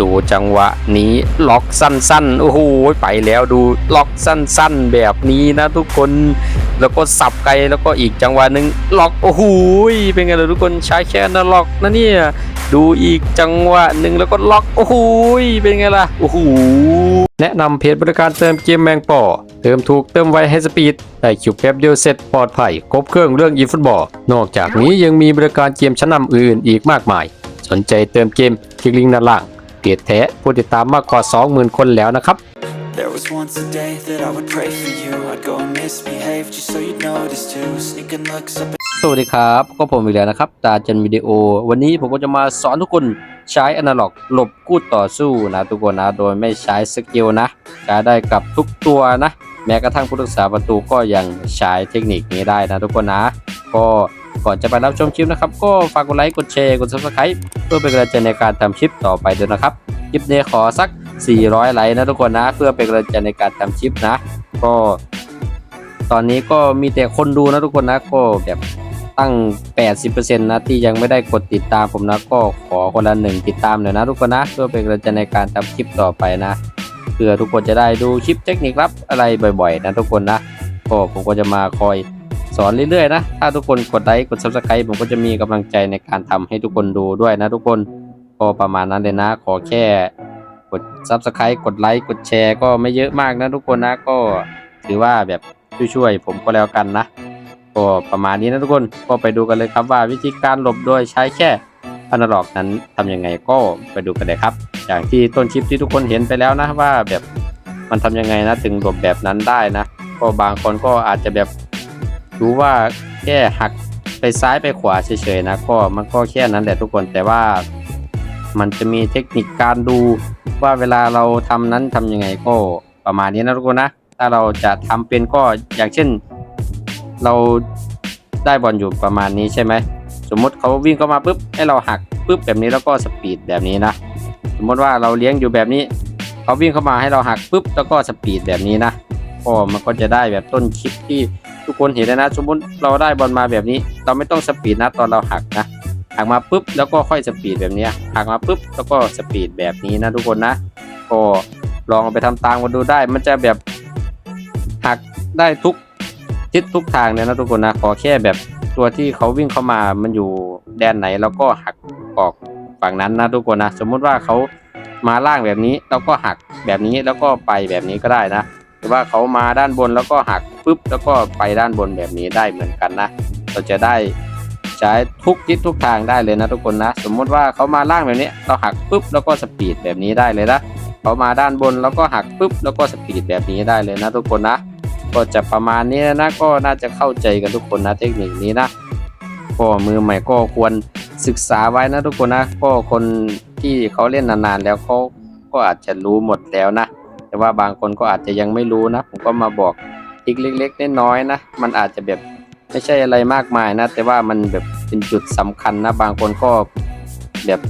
ดูจังหวะนี้ล็อกสั้นๆ โอ้โหไปแล้วดูล็อกสั้นๆ แบบนี้นะทุกคนแล้วก็สับไกลแล้วก็อีกจังหวะหนึ่งล็อกโอ้โหเป็นไงล่ะทุกคนใช้แค่นั้นล็อกนะเนี่ยดูอีกจังหวะหนึ่งแล้วก็ล็อกโอ้โหเป็นไงล่ะโอ้โหแนะนำเพจบริการเติมเกมแมงป่อเติมถูกเติมไวให้สปีดได้คิวแป๊บเดียวเสร็จปลอดภัยครบเครื่องเรื่องอีฟุตบอลนอกจากนี้ยังมีบริการเกมชั้นนำอื่นอีกมากมาย สนใจเติมเกมคลิกลิงก์ด้านล่าง เพจแท้ผู้ติดตามมากกว่า 20,000 คนแล้วนะครับ There was once a day that I would pray for you I'd go and misbehave just so you'd notice too Sneaking looks up สวัสดีครับ ก็ผมอีกแล้วนะครับ ตาจันวิดีโอ วันนี้ผมก็จะมาสอนทุกคนใช้อนาล็อกหลบกู้ต่อสู้นะทุกคนนะโดยไม่ใช้สกิลนะใช้ได้กับทุกตัวนะ แม้กระทั่งผู้รักษาประตูก็ยังใช้เทคนิคนี้ได้นะทุกคนนะ ก็ ก่อนจะไปรับชมคลิปนะครับ ก็ฝากกดไลค์ กดแชร์ กด subscribe เพื่อเป็นกำลังใจในการทำคลิปต่อไปด้วยนะครับ คลิปนี้ขอสัก 400 ไลค์นะทุกคนนะ เพื่อเป็นกำลังใจในการทำคลิปนะ ก็ ตอนนี้ก็มีแต่คนดูนะทุกคนนะก็แบบตั้ง 80%นะที่ยังไม่ได้กดติดตามผมนะ ก็ขอคนละหนึ่งติดตามหน่อยนะ ทุกคนนะ เพื่อเป็นกำลังใจในการทำคลิปต่อไปนะเพื่อทุกคนจะได้ดูคลิปเทคนิคลับอะไรบ่อยๆ นะทุกคนนะก็ผมก็จะมาคอย สอนเรื่อยๆนะ ถ้าทุกคนกดไลค์กด subscribe ผมก็จะมีกำลังใจในการทำให้ทุกคนดูด้วยนะทุกคนก็ประมาณนั้นเลยนะ ขอแค่กด subscribe กดไลค์กดแชร์ก็ไม่เยอะมากนะทุกคนนะก็ถือว่าแบบช่วยๆผมก็แล้วกันนะก็ประมาณนี้นะทุกคนก็ไปดูกันเลยครับว่าวิธีการหลบโดยใช้แค่อนาล็อกนั้นทำยังไงก็ไปดูกันเลยครับ อย่างที่ต้นคลิปที่ทุกคนเห็นไปแล้วนะว่าแบบมันทำยังไงนะถึงหลบแบบนั้นได้นะ ก็บางคนก็อาจจะแบบ รู้ว่าแค่หักไปซ้ายไปขวาเฉยๆนะก็มันก็แค่นั้นแหละทุกคนแต่ว่ามันจะมีเทคนิคการดูว่าเวลาเราทำนั้นทำยังไงก็ประมาณนี้นะทุกคนนะ ถ้าเราจะทำเป็นก็อย่างเช่น เราได้บอลอยู่ประมาณนี้ใช่ไหมสมมติเขาวิ่งเข้ามาปุ๊บให้เราหักปุ๊บแบบนี้แล้วก็สปีดแบบนี้นะ สมมติว่าเราเลี้ยงอยู่แบบนี้ เขาวิ่งเข้ามาให้เราหักปุ๊บแล้วก็สปีดแบบนี้นะ ก็มันก็จะได้แบบต้นคลิปที่ทุกคนเห็นเลยนะ สมมติเราได้บอลมาแบบนี้ เราไม่ต้องสปีดนะตอนเราหักนะหักมาปุ๊บแล้วก็ค่อยสปีดแบบนี้หักมาปุ๊บแล้วก็สปีดแบบนี้นะทุกคนนะ ก็ลองไปทำตามกันดูได้ มันจะแบบหักได้ทุกทิศทุกทางเลยนะทุกคนนะขอแค่แบบตัวที่เขาวิ่งเข้ามามันอยู่แดนไหนเราก็หักออกฝั่งนั้นนะทุกคนนะ สมมุติว่าเขามาล่างแบบนี้เราก็หักแบบนี้แล้วก็ไปแบบนี้ก็ได้นะ รือว่าเขามาด้านบนแล้วก็หักปุ๊บแล้วก็ไปด้านบนแบบนี้ได้เหมือนกันนะ เราจะได้ใช้ทุกทิศทุกทางได้เลยนะทุกคนนะ สมมติว่าเขามาล่างแบบนี้ เราหักปุ๊บแล้วก็สปีดแบบนี้ได้เลยนะเขามาด้านบนแล้วก็หักปุ๊บแล้วก็สปีดแบบนี้ได้เลยนะทุกคนนะ ก็จะประมาณนี้นะก็น่าจะเข้าใจกันทุกคนนะเทคนิคนี้นะก็มือใหม่ก็ควรศึกษาไว้นะทุกคนนะก็คนที่เขาเล่นนานๆแล้วเขาก็อาจจะรู้หมดแล้วนะ แต่ว่าบางคนก็อาจจะยังไม่รู้นะ ผมก็มาบอกทริกเล็กๆน้อยๆนะ มันอาจจะแบบไม่ใช่อะไรมากมายนะ แต่ว่ามันแบบเป็นจุดสำคัญนะ บางคนก็แบบ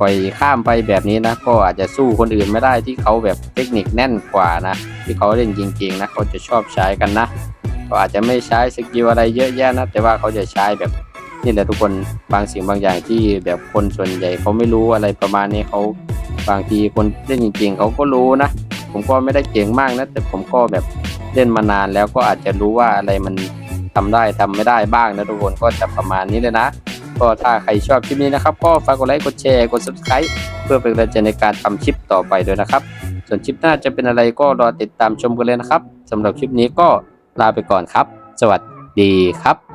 ปล่อยข้ามไปแบบนี้นะ ก็อาจจะสู้คนอื่นไม่ได้ที่เขาแบบเทคนิคแน่นกว่านะ ที่เขาเล่นจริงๆนะเขาจะชอบใช้กันนะก็อาจจะไม่ใช้สกิลอะไรเยอะแยะนะ แต่ว่าเขาจะใช้แบบนี่แหละทุกคนบางสิ่งบางอย่างที่แบบคนส่วนใหญ่เขาไม่รู้อะไรประมาณนี้เขาบางทีคนเล่นจริง ๆเขาก็รู้นะ ผมก็ไม่ได้เก่งมากนะ แต่ผมก็แบบเล่นมานานแล้วก็อาจจะรู้ว่าอะไรมันทำได้ทำไม่ได้บ้างนะทุกคนก็จะประมาณนี้เลยนะ ก็ถ้าใครชอบคลิปนี้นะครับ ก็ฝากกดไลค์กดแชร์กด subscribe เพื่อเป็นกำลังใจในการทำคลิปต่อไปด้วยนะครับ ส่วนคลิปหน้าจะเป็นอะไรก็รอติดตามชมกันเลยนะครับสำหรับคลิปนี้ก็ลาไปก่อนครับ สวัสดีครับ